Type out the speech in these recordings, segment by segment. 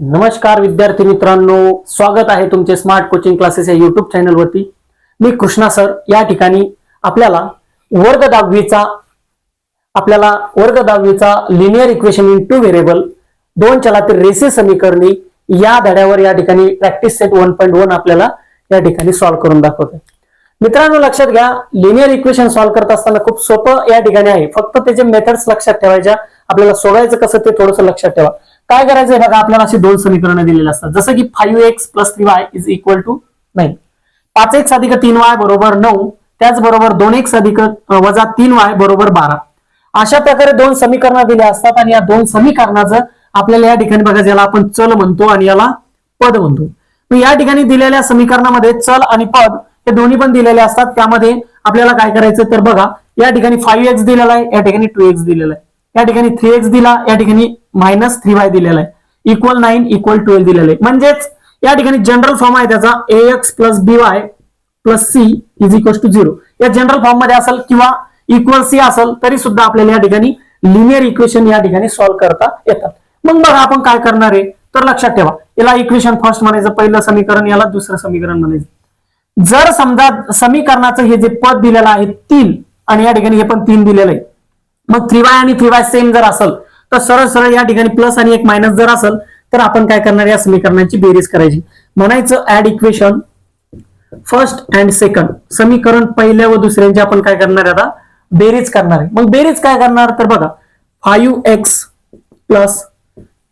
नमस्कार विद्यार्थी मित्रांनो स्वागत आहे तुमचे स्मार्ट कोचिंग क्लासेस या युट्यूब चॅनलवरती मी कृष्णा सर या ठिकाणी आपल्याला वर्ग दहावीचा आपल्याला वर्ग दहावीचा linear equation in two variable दोन चलातील रेसी समीकरणे या धड्यावर या ठिकाणी practice set one point one आपल्याला या ठिकाणी सॉल्व्ह करून दाखवतोय. मित्रांनो लक्षात घ्या लिनियर इक्वेशन सॉल्व्ह करत असताना खूप सोपं या ठिकाणी आहे. फक्त त्याचे मेथड्स लक्षात ठेवायच्या. आपल्याला सोडायचं कसं ते थोडंसं लक्षात ठेवा. काय करायचंय बघा आपल्याला अशी दोन समीकरणं दिलेली असतात. जसं की five x plus three y is equal to nine पाच एक्स अधिक तीन वाय बरोबर नऊ त्याचबरोबर दोन एक्स अधिक वजा तीन वाय बरोबर बारा. अशा प्रकारे दोन समीकरणं दिली असतात आणि या दोन समीकरणाचं आपल्याला या ठिकाणी बघा ज्याला आपण चल म्हणतो आणि याला पद म्हणतो. मग या ठिकाणी दिलेल्या समीकरणामध्ये चल आणि पद हे दोन्ही पण दिलेले असतात. त्यामध्ये आपल्याला काय करायचं तर बघा या ठिकाणी फाईव्ह एक्स दिलेला आहे या ठिकाणी टू एक्स दिलेला आहे. या ठिकाणी थ्री एक्स दिला या ठिकाणी मायनस थ्री वाय दिलेला आहे. इक्वल नाईन इक्वल ट्वेल्व दिलेलं आहे. म्हणजेच या ठिकाणी जनरल फॉर्म आहे त्याचा a x plus b y plus c is equal to zero या जनरल फॉर्ममध्ये असेल किंवा इक्वल सी असेल तरी सुद्धा आपल्याला या ठिकाणी लिनियर इक्वेशन या ठिकाणी सॉल्व्ह करता येतात. मग बघा आपण काय करणार आहे. तर लक्षात ठेवा. याला इक्वेशन फर्स्ट म्हणायचं पहिलं समीकरण याला दुसरं समीकरण म्हणायचं. जर समजा समीकरणाचं हे जे पद दिलेलं आहे तीन आणि या ठिकाणी हे पण तीन दिलेलं आहे मग थ्री वाय आणि थ्री वाय सेम जर असेल तर सरळ सरळ या ठिकाणी प्लस आणि एक मायनस जर असेल तर आपण काय करणार? या समीकरणाची बेरीज करायची. म्हणायचं add equation first and second समीकरण पहिल्या व दुसऱ्यांची आपण काय करणार आहे आता? बेरीज करणार आहे. मग बेरीज काय करणार? तर बघा five x plus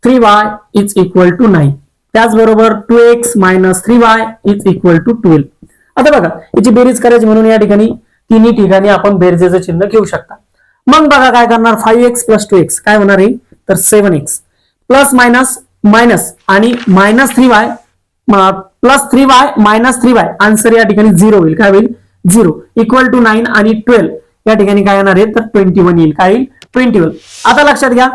three y is equal to nine त्याचबरोबर two x minus three y is equal to twelve आता बघा याची बेरीज करायची म्हणून या ठिकाणी तिन्ही ठिकाणी आपण बेरजेचं चिन्ह घेऊ शकता. मग बघा काय करणार? Five x plus two x काय होणार आहे? तर seven x plus minus minus आणि minus three y plus three y minus three y answer या ठिकाणी झिरो होईल. काय होईल? झिरो इक्वल टू नाईन आणि ट्वेल्व या ठिकाणी काय येणार आहे? तर ट्वेंटी वन येईल. काय येईल ट्वेंटी वन आता लक्षात घ्या.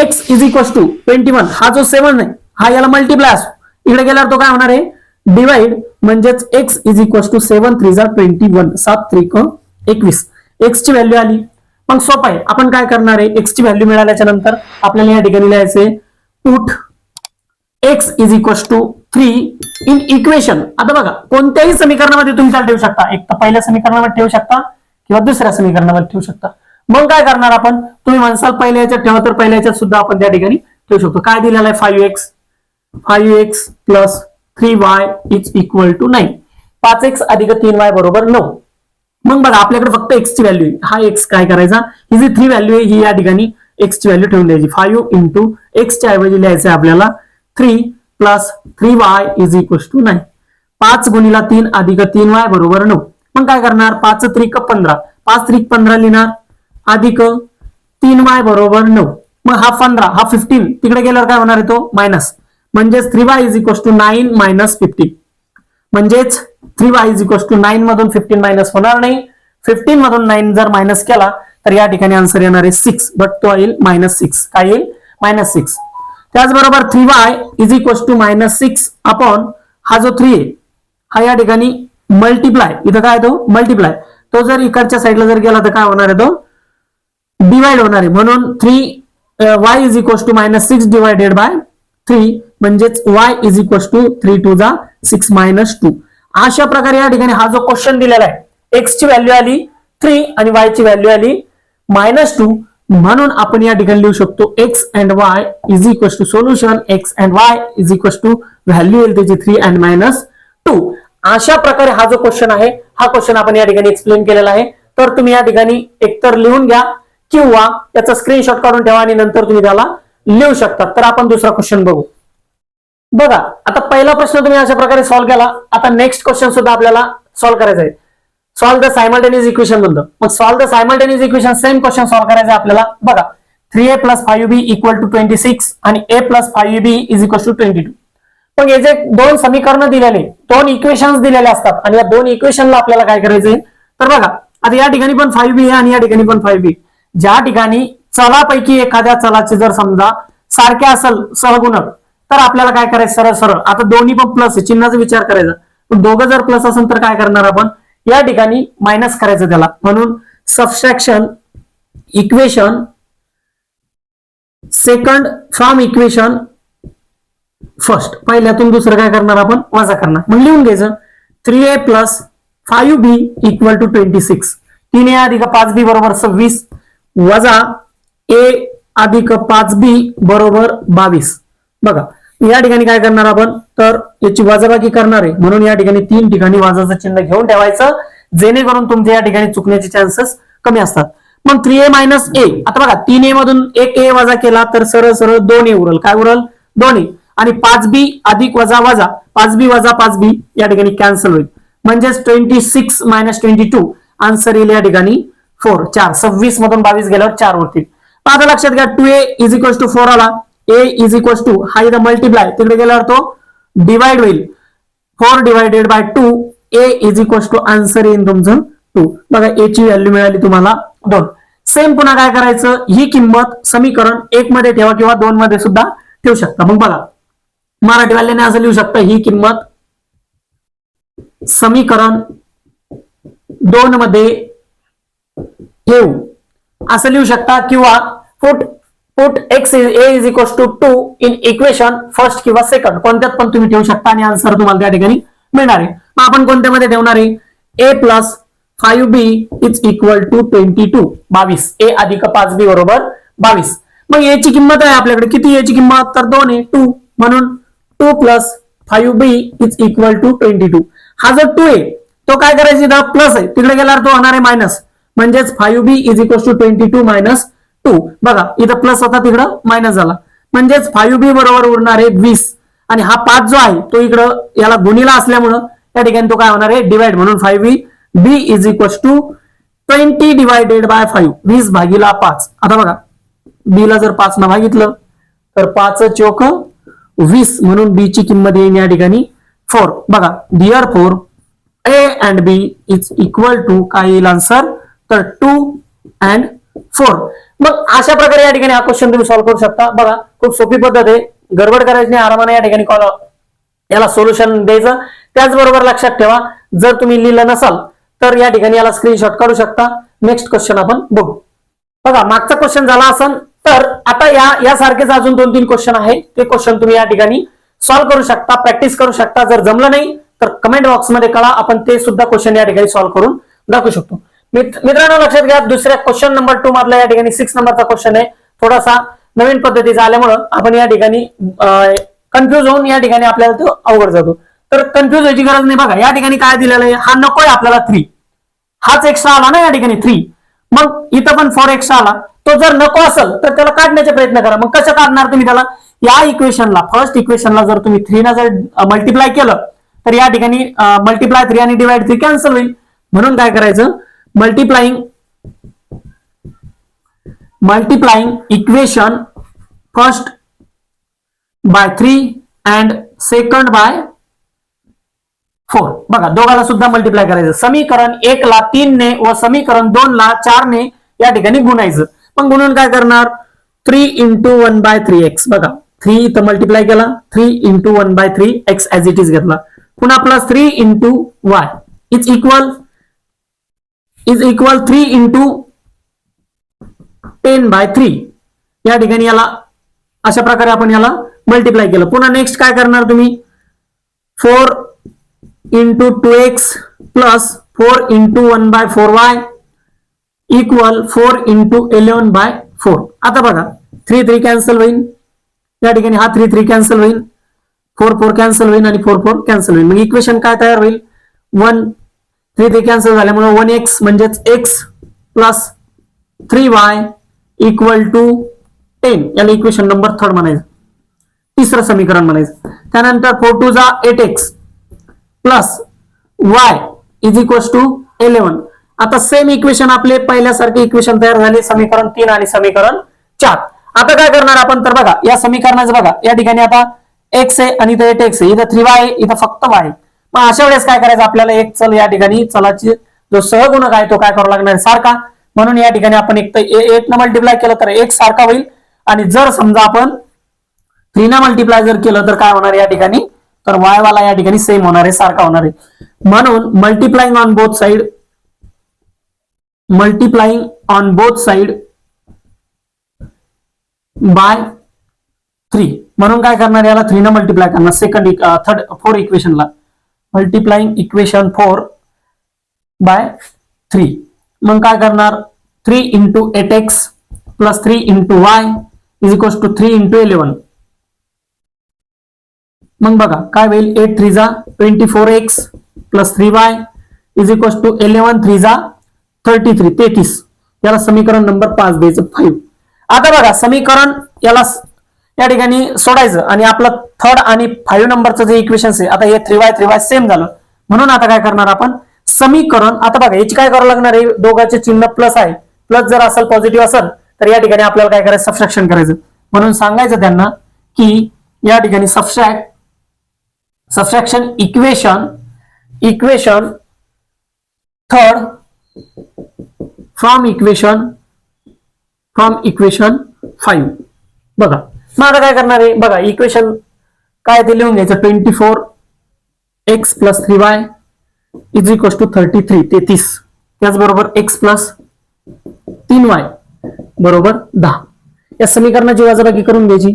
X is equal to twenty one हा जो सेवन आहे हा याला मल्टिप्लाय असतो इकडे गेल्यावर तो काय होणार आहे? डिवाइड म्हणजेच x is equal to seven three झा ट्वेंटी वन सात त्रिक एकवीस. एक्सची व्हॅल्यू आली. मग सोपं आहे. आपण काय करणार आहे? एक्सची व्हॅल्यू मिळाल्याच्या नंतर आपल्याला या ठिकाणी लिहायचे put x is equals to three in equation आता बघा कोणत्याही समीकरणामध्ये तुम्ही त्याला ठेवू शकता. एक तर पहिल्या समीकरणामध्ये ठेवू शकता किंवा दुसऱ्या समीकरणामध्ये ठेवू शकता. मग काय करणार आपण? तुम्ही म्हणसाल पहिल्या याच्यात ठेवा तर पहिल्या याच्यात सुद्धा आपण त्या ठिकाणी ठेवू शकतो. काय दिलेलं आहे? Five x five x plus three y is equal to nine पाच एक्स अधिक तीन वाय बरोबर नऊ. मग बघा आपल्याकडे फक्त एक्सची व्हॅल्यू आहे. हा एक्स काय करायचा? ही जी थ्री व्हॅल्यू आहे ही या ठिकाणी एक्सची व्हॅल्यू ठेवून द्यायची. फाईव्ह इंटू एक्सच्या ऐवजी लिहायचं आहे आपल्याला three plus three y is equal to nine पाच गुणीला तीन अधिक तीन वाय बरोबर नऊ. मग काय करणार? पाच त्रिक पंधरा. पाच त्रिक पंधरा लिहिणार. अधिक तीन वाय बरोबर नऊ. मग हा पंधरा हा फिफ्टीन तिकडे गेल्यावर काय होणार आहे तो? मायनस म्हणजेच three y is equal to nine minus fifteen म्हणजेच three y is equal to nine मधून फिफ्टीन मायनस होणार नाही. फिफ्टीन मधून नाईन जर मायनस केला तर या ठिकाणी आन्सर येणार आहे सिक्स बट तो येईल मायनस सिक्स काय येईल? मायनस सिक्स त्याचबरोबर three y is equal to minus six upon हा जो थ्री आहे हा या ठिकाणी मल्टिप्लाय इथं काय तो? मल्टिप्लाय तो जर इकडच्या साईडला जर गेला तर काय होणार आहे तो? डिवाइड होणार आहे. म्हणून three y is equal to minus six divided by three म्हणजेच y is equal to three two जा सिक्स मायनस टू अशा प्रकारे या ठिकाणी हा जो क्वेश्चन दिलेला आहे एक्स ची व्हॅल्यू आली थ्री आणि वाय ची व्हॅल्यू आली मायनस टू म्हणून आपण या ठिकाणी लिहू शकतो x and y is equals to solution x and y is equals to value येईल त्याची थ्री अँड मायनस टू अशा प्रकारे हा जो क्वेश्चन आहे हा क्वेश्चन आपण या ठिकाणी एक्सप्लेन केलेला आहे. तर तुम्ही या ठिकाणी एकतर लिहून घ्या किंवा त्याचा स्क्रीनशॉट काढून ठेवा आणि नंतर तुम्ही त्याला लिहू शकता. तर आपण दुसरा क्वेश्चन बघू. बघा आता पहिला प्रश्न तुम्ही अशा प्रकारे सॉल्व्ह केला. आता नेक्स्ट क्वेश्चन सुद्धा आपल्याला सॉल्व्ह करायचा आहे सॉल्व्ह द सायमल्टेनियस इक्वेशन म्हणतो. मग solve the simultaneous equation same question solve करायचं आहे आपल्याला. बघा three a plus five b equal to twenty six आणि a plus five b is equal to twenty two पण याचे दोन समीकरण दिलेले दोन इक्वेशन्स दिलेले असतात आणि या दोन इक्वेशनला आपल्याला काय करायचंय? तर बघा आता या ठिकाणी पण फाईव्ह बी आहे आणि या ठिकाणी पण फाईव्ह बी ज्या ठिकाणी चलापैकी एखाद्या चलाचे जर समजा सारखे असेल सहगुणक तर आपल्याला काय करायचं? सरळ सरळ. आता दोन्ही पण प्लस आहे. चिन्हाचा विचार करायचा. पण दोघं जर प्लस असेल तर काय करणार आपण? या ठिकाणी मायनस करायचं त्याला. म्हणून subtraction equation second from equation first पहिल्यातून दुसरं काय करणार आपण? वजा करणार. मग लिहून घ्यायचं. Three a plus five b equal to twenty six तीन ए अधिक पाच बी बरोबर सव्वीस. वजा ए अधिक पाच बी बरोबर बावीस. बघा. या ठिकाणी काय करणार आपण? तर याची वजाबाकी करणार आहे. म्हणून या ठिकाणी तीन ठिकाणी वाजाचं चिन्ह घेऊन ठेवायचं. जेणेकरून तुमचे या ठिकाणी चुकण्याचे चान्सेस कमी असतात. मग थ्री ए मायनस ए आता बघा तीन ए मधून एक ए वजा केला तर सरळ सरळ दोन ए उरल. काय उरल? दोन ए आणि पाच बी अधिक वजा वजा. पाच बी वजा पाच बी या ठिकाणी कॅन्सल होईल. म्हणजेच twenty six minus twenty two answer येईल या ठिकाणी फोर चार. सव्वीस मधून बावीस गेल्यावर चार उरतील. आता लक्षात घ्या two a is equal to four आला. ए इज इक्वल टू हा इथं मल्टिप्लाय तिकडे गेल्यावर तो डिवाइड होईल. Four divided by two a is equal to answer येईल तुमचं टू बघा ए ची व्हॅल्यू मिळाली तुम्हाला दोन. सेम पुन्हा काय करायचं? ही किंमत समीकरण एक मध्ये ठेवा किंवा दोन मध्ये सुद्धा ठेवू शकता. मग बघा. मराठी वाल्याने असं लिहू शकता ही किंमत समीकरण दोन मध्ये ठेवू. असं लिहू शकता किंवा put put x a is equal to two in equation first किंवा सेकंड कोणत्यात पण तुम्ही ठेवू शकता आणि आन्सर तुम्हाला त्या ठिकाणी मिळणार आहे. मग आपण कोणत्यामध्ये ठेवणार आहे? A plus five b is equal to twenty two बावीस. ए अधिक पाच बी बरोबर बावीस. मग ए ची किंमत आहे आपल्याकडे. किती ए ची किंमत? तर दोन आहे. टू म्हणून two plus five b is equal to twenty two हा जो टू आहे तो काय करायचा? प्लस आहे. तिकडे गेल्यावर तो होणार आहे मायनस म्हणजेच five b is equal to twenty two minus two. बघा इथं प्लस होता तिकडं मायनस झाला. म्हणजेच फाईव्ह बी बरोबर उरणार आहे वीस. आणि हा पाच जो आहे तो इकडं याला गुणीला असल्यामुळं या ठिकाणी तो काय होणार आहे? डिवाइड म्हणून five b b is equal to twenty divided by five वीस भागीला पाच. आता बघा बी ला जर पाच न भागितलं तर पाच चोक वीस म्हणून बी ची किंमत येईल या ठिकाणी फोर बघा dear four a and b is equal to काय येईल आन्सर तर टू अँड फोर. मग अशा प्रकारे या ठिकाणी हा क्वेश्चन तुम्ही सॉल्व्ह करू शकता. बघा खूप सोपी पद्धत आहे. गडबड करायची नाही आरामाने या ठिकाणी कॉल याला सोल्युशन द्यायचं. त्याचबरोबर लक्षात ठेवा जर तुम्ही लिहिलं नसाल तर या ठिकाणी याला स्क्रीनशॉट काढू शकता. नेक्स्ट क्वेश्चन आपण बघू. बघा मागचा क्वेश्चन झाला असेल तर आता या यासारखेच अजून दोन तीन क्वेश्चन आहे. ते क्वेश्चन तुम्ही या ठिकाणी सॉल्व्ह करू शकता प्रॅक्टिस करू शकता. जर जमलं नाही तर कमेंट बॉक्समध्ये कळा. आपण ते सुद्धा क्वेश्चन या ठिकाणी सॉल्व्ह करून दाखवू शकतो. मित्रांनो लक्षात घ्या दुसऱ्या क्वेश्चन नंबर टू मधला या ठिकाणी सिक्स नंबरचा क्वेश्चन आहे. थोडासा नवीन पद्धतीचा आल्यामुळं आपण या ठिकाणी कन्फ्युज होऊन या ठिकाणी आपल्याला तो अवघड जातो. तर कन्फ्युज व्हायची गरज नाही. बघा या ठिकाणी काय दिलेलं आहे? हा नकोय आपल्याला थ्री हाच एक्स्ट्रा आला ना या ठिकाणी थ्री मग इथं पण फोर एक्स्ट्रा आला. तो जर नको असेल तर त्याला काढण्याचा प्रयत्न करा. मग कसं काढणार तुम्ही त्याला? या इक्वेशनला फर्स्ट इक्वेशनला जर तुम्ही थ्री ना जर मल्टिप्लाय केलं तर या ठिकाणी मल्टिप्लाय थ्री आणि डिवाइड थ्री कॅन्सल होईल. म्हणून काय करायचं? Multiplying multiplying equation first by three and second by four बघा दोघाला सुद्धा मल्टिप्लाय करायचं. समीकरण एक ला तीन ने व समीकरण दोन ला चार ने या ठिकाणी गुणायचं. मग गुणून काय करणार? Three into one by three x बघा थ्री इथं मल्टिप्लाय केला three into one by three x as it is घेतला. पुन्हा plus three into y it's equal is equal three into ten by three या ठिकाणी याला अशा प्रकारे आपण याला मल्टिप्लाय केलं. पुन्हा नेक्स्ट काय करणार तुम्ही? Four into two x plus four into one by four y equal four into eleven by four आता बघा थ्री थ्री कॅन्सल होईल. या ठिकाणी हा थ्री थ्री कॅन्सल होईल. फोर फोर कॅन्सल होईल आणि फोर फोर कॅन्सल होईल. मग इक्वेशन काय तयार होईल? वन थ्री थ्री कॅन्सल झाल्यामुळे वन एक्स म्हणजेच x plus three y equal to ten याला इक्वेशन नंबर थर्ड म्हणायचं. तिसरं समीकरण म्हणायचं. त्यानंतर फोर टू जा eight x plus y is equal to eleven आता सेम इक्वेशन आपले पहिल्यासारखे इक्वेशन तयार झाले. समीकरण तीन आणि समीकरण चार. आता काय करणार आपण? तर बघा या समीकरणाचं बघा. या ठिकाणी आता एक्स आहे आणि इथं एट एक्स आहे. इथं थ्री वाय इथं फक्त वाय आहे. मग अशा वेळेस काय करायचं? आपल्याला एक चल या ठिकाणी चलाची जो सहगुणक आहे तो काय करावा लागणार? सारखा. म्हणून या ठिकाणी आपण एक तर एक न मल्टिप्लाय केलं तर एक सारखा होईल. आणि जर समजा आपण थ्री न मल्टिप्लाय जर केलं तर काय होणार या ठिकाणी? तर वाय वाला या ठिकाणी सेम होणार आहे सारखा होणार आहे. म्हणून multiplying on both side multiplying on both side by three म्हणून काय करणार याला थ्री न मल्टिप्लाय करणार? Second third four इक्वेशनला multiplying equation four by three मग काय करणार? Three into eight x plus three into y is equals to three into eleven मग बघा काय होईल? एट थ्री जा twenty four x plus three y is equals to eleven three जा thirty three तेहतीस. याला समीकरण नंबर पाच द्यायचं. फाईव्ह आता बघा समीकरण याला या ठिकाणी सोडायचं आणि आपलं थर्ड आणि फाईव्ह नंबरचं जे इक्वेशन आहे आता हे three y three y same झालं. म्हणून आता काय करणार आपण? समीकरण आता बघा याची काय करावं लागणार आहे? दोघांचे चिन्ह प्लस आहे. प्लस जर असेल पॉझिटिव्ह असेल तर या ठिकाणी आपल्याला काय करायचं? सबस्ट्रॅक्शन करायचं. म्हणून सांगायचं त्यांना की या ठिकाणी subtract subtraction equation equation third from equation from equation five बघा. मग आता काय करणार आहे? बघा इक्वेशन काय ते लिहून घ्यायचं? Twenty four x plus three y is equal to thirty three तेहतीस. त्याचबरोबर एक्स प्लस तीन वाय बरोबर दहा. या समीकरणाची वजाबाकी करून घ्यायची.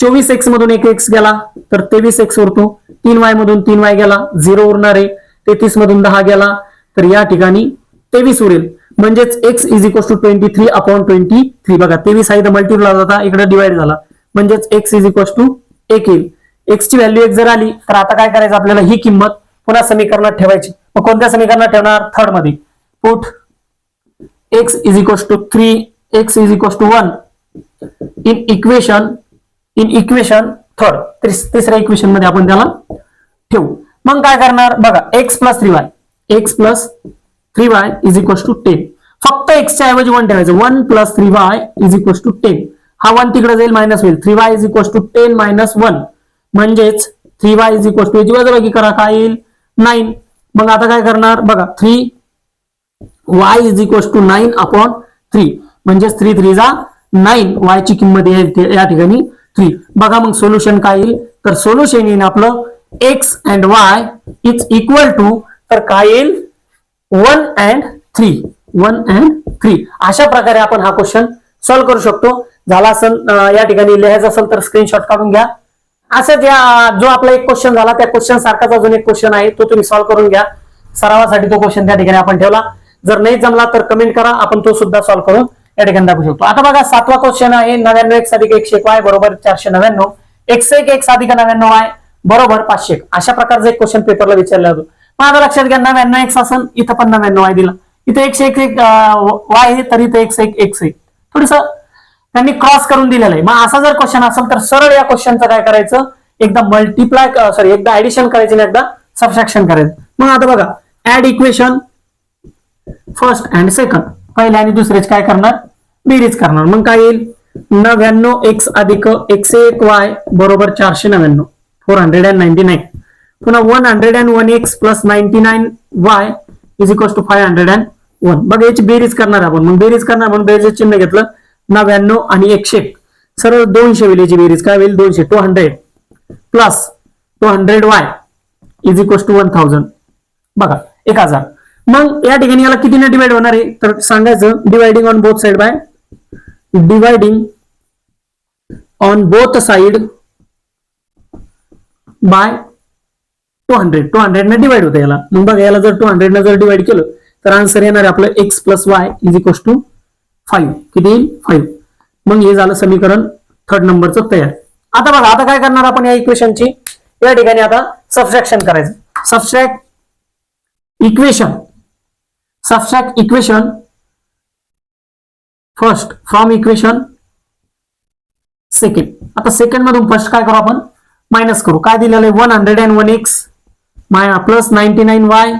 चोवीस एक्स मधून एक एक्स गेला तर तेवीस एक्स उरतो. तीन वाय मधून तीन वाय गेला झिरो उरणार आहे. तेहतीस मधून दहा गेला तर या ठिकाणी तेवीस उरेल. म्हणजेच x is equal to twenty three upon twenty three बघा तेवीस आहे तर मल्टिप्लाय जाता इकडे डिवाइड झाला. म्हणजेच एक्स इज इक्वल टू एक येईल. एक्सची व्हॅल्यू एक जर आली तर आता काय करायचं? आपल्याला ही किंमत पुन्हा समीकरणात ठेवायची. मग कोणत्या समीकरणात ठेवणार? थर्डमध्ये. Put x is equal to three x is equal to one in equation in equation third तिसऱ्या इक्वेशनमध्ये आपण त्याला ठेवू. मग काय करणार? बघा x plus three y x plus three y is equal to ten फक्त एक्सच्या ऐवजी वन ठेवायचं. One plus three y is equal to ten हा वन तिकडे जाईल मायनस होईल. Three y is equal to ten minus one म्हणजेच three y is equal to याची वजाबाकी करा काय येईल? नाईन मग आता काय करणार? बघा three y is equal to nine upon three म्हणजेच थ्री थ्री जा नाईन वाय ची किंमत येईल या ठिकाणी थ्री बघा मग सोल्युशन काय येईल? तर सोल्युशन येईल आपलं x and y is equal to तर काय येईल? One and three one and three अशा प्रकारे आपण हा क्वेश्चन सॉल्व्ह करू शकतो. झाला असेल या ठिकाणी लिहायचं असेल तर स्क्रीनशॉट काढून घ्या. असंच या जो आपला एक क्वेश्चन झाला त्या क्वेश्चन सारखाच अजून एक क्वेश्चन आहे तो तुम्ही सॉल्व्ह करून घ्या. सरावासाठी तो क्वेश्चन त्या ठिकाणी आपण ठेवला. जर नाही जमला तर कमेंट करा आपण तो सुद्धा सॉल्व्ह करून या ठिकाणी दाखवू शकतो. आता बघा सातवा क्वेश्चन आहे नव्याण्णव एक्स अधिक एकशे एक वाय बरोबर चारशे नव्याण्णव. एकशे एक एक्स अधिक नव्याण्णव आहे बरोबर पाचशे एक. अशा प्रकारचे एक क्वेश्चन पेपरला विचारला जातो. मग आता लक्षात घ्या नव्याण्णव एक्स असेल इथं पण नव्याण्णव आहे दिला. इथे एकशे एक एक वाय आहे तर इथे एकशे एक एकशे एक. थोडस त्यांनी क्रॉस करून दिलेलं आहे. मग असा जर क्वेश्चन असेल तर सरळ या क्वेश्चनचं काय करायचं? एकदा मल्टिप्लाय सॉरी एकदा ऍडिशन करायचं आणि एकदा सबस्ट्रॅक्शन करायचं. मग आता बघा add equation first and second पहिले आणि दुसरेच काय करणार? बेरीज करणार. मग काय येईल? नव्याण्णव एक्स अधिक एकशे एक वाय बरोबर चारशे नव्याण्णव. Four hundred and ninety nine पुन्हा one hundred and one x plus ninety nine y is equals to five hundred and one. बघा याची बेरीज करणार आपण. मग बेरीज करणार म्हणून बेरीज चिन्ह घेतलं. नव्याण्णव आणि एकशे एक. सरळ दोनशे होईल याची बेरीज. काय होईल? दोनशे. Two hundred. Plus two hundred y. Is equal to one thousand. बघा एक हजार. मग या ठिकाणी याला कितीने डिवाइड होणार आहे? तर सांगायचं dividing on both side by dividing on both side by two hundred two hundred ने डिवाइड होतं याला. मग बघा याला जर टू हंड्रेड ने जर डिवाइड केलं तर आन्सर येणार आहे आपलं x plus y is equal to five किती येईल? फाईव्ह मग हे झालं समीकरण थर्ड नंबरचं तयार. आता बघा आता काय करणार आपण या इक्वेशनची या ठिकाणी आता सबस्ट्रॅक्शन करायचं. Subtract equation subtract equation first from equation second आता सेकंड मधून फर्स्ट काय करू आपण? मायनस करू. काय दिलेलं आहे? One hundred and one x my plus ninety nine y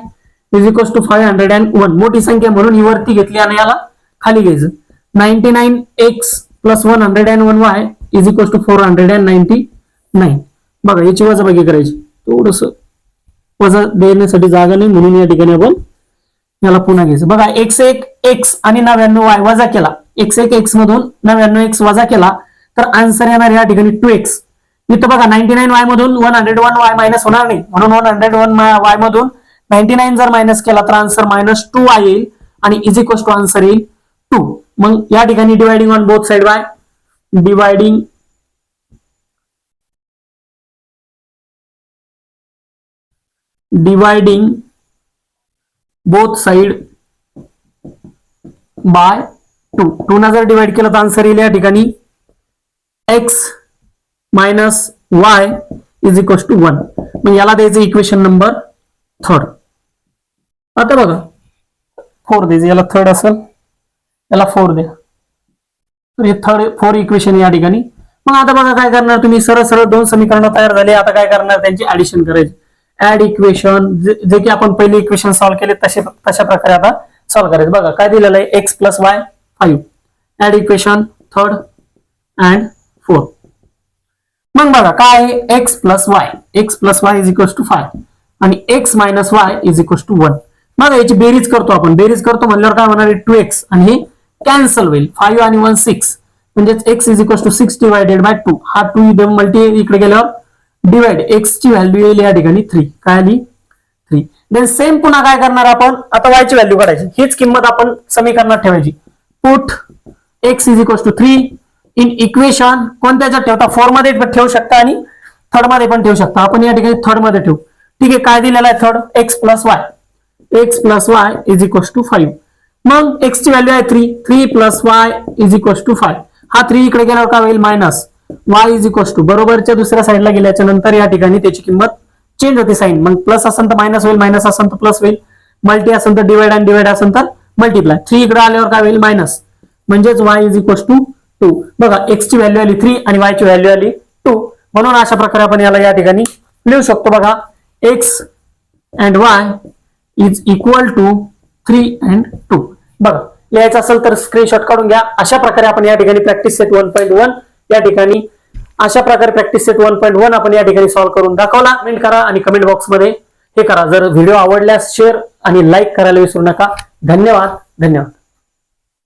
is equals to five hundred and one मोठी संख्या म्हणून ही वरती घेतली आणि याला खाली घ्यायचं. Ninety nine x plus one hundred and one y is equals to four hundred and ninety nine बघा याची वजाबाकी करायची. थोडस वजा देण्यासाठी जागा नाही म्हणून या ठिकाणी आपण याला पुन्हा घ्यायचं. बघा एक्स एक एक्स आणि नव्याण्णव वाय वजा केला. एक्स एक एक्स मधून नव्याण्णव एक्स वजा केला. तर आन्सर येणार या ठिकाणी टू एक्स इथं बघा नाईन्टी नाईन वाय मधून one hundred one y minus होणार नाही. म्हणून वन हंड्रेड वन वाय मधून नाईन्टी नाईन जर मायनस केला तर आन्सर मायनस टू येईल आणि इज इक्वल टू आन्सर येईल टू मग या ठिकाणी dividing on both side by dividing dividing both side by two two ना जर डिवाइड केलं तर आन्सर येईल या ठिकाणी. X minus y is equal to one मग याला द्यायचं इक्वेशन नंबर थर्ड आता बघा. फोर द्यायचं याला थर्ड असेल. याला फोर द्या. तर हे थर्ड फोर इक्वेशन या ठिकाणी. मग आता बघा काय करणार तुम्ही? सरळ सरळ दोन समीकरणं तयार झाले. आता काय करणार? त्यांची ऍडिशन करायची. ऍड इक्वेशन जे की आपण पहिले इक्वेशन सॉल्व्ह केले तसे तशा प्रकारे आता सॉल्व्ह करायचं. बघा काय दिलेलं आहे? X plus y five add equation third and four मग बघा काय आहे? X plus y x plus y is equal to five आणि x minus y is equal to one बघा याची बेरीज करतो आपण. बेरीज करतो म्हणल्यावर काय होणार आहे? टू एक्स आणि हे कॅन्सल होईल. फाईव्ह आणि वन सिक्स म्हणजेच x is equal to six divided by two हा टू मल्टी इकडे गेल्यावर डिवाइड एक्सची व्हॅल्यू येईल या ठिकाणी थ्री काय आली? थ्री देन सेम पुन्हा काय करणार आपण? आता वायची व्हॅल्यू काढायची. हीच किंमत आपण समीकरणात ठेवायची. Put x is equal to three in equation कोणत्याच्यात ठेवता? फोरमध्ये पण ठेवू शकता आणि थर्डमध्ये पण ठेवू शकता. आपण या ठिकाणी थर्डमध्ये ठेवू. ठीक आहे काय दिलेला आहे third x plus y x plus y is equal to five. मग एक्स ची व्हॅल्यू आहे three. Three plus y is equal to five हा थ्री इकडे गेल्यावर काय होईल? Minus. Y is equal to. बरोबरच्या दुसऱ्या साईडला गेल्याच्यानंतर या ठिकाणी त्याची किंमत चेंज होते साईन. मग प्लस असेल तर मायनस होईल मायनस असेल तर प्लस होईल. मल्टी असेल तर डिवाइड अँड डिवाइड असेल तर मल्टिप्लाय थ्री इकडे आल्यावर काय होईल? मायनस. म्हणजेच y is equal to two बघा एक्सची व्हॅल्यू आली थ्री आणि वायची व्हॅल्यू आली टू म्हणून अशा प्रकारे आपण याला या ठिकाणी लिहू शकतो. बघा x and y is equal to three and two बघा लिहायचं असेल तर स्क्रीनशॉट काढून घ्या. अशा प्रकारे आपण या ठिकाणी practice set one point one या ठिकाणी अशा प्रकारे practice set one point one आपण या ठिकाणी सॉल्व्ह करून दाखवला. कमेंट करा आणि कमेंट बॉक्समध्ये हे करा. जर व्हिडिओ आवडल्यास शेअर आणि लाईक करायला विसरू नका. धन्यवाद. धन्यवाद.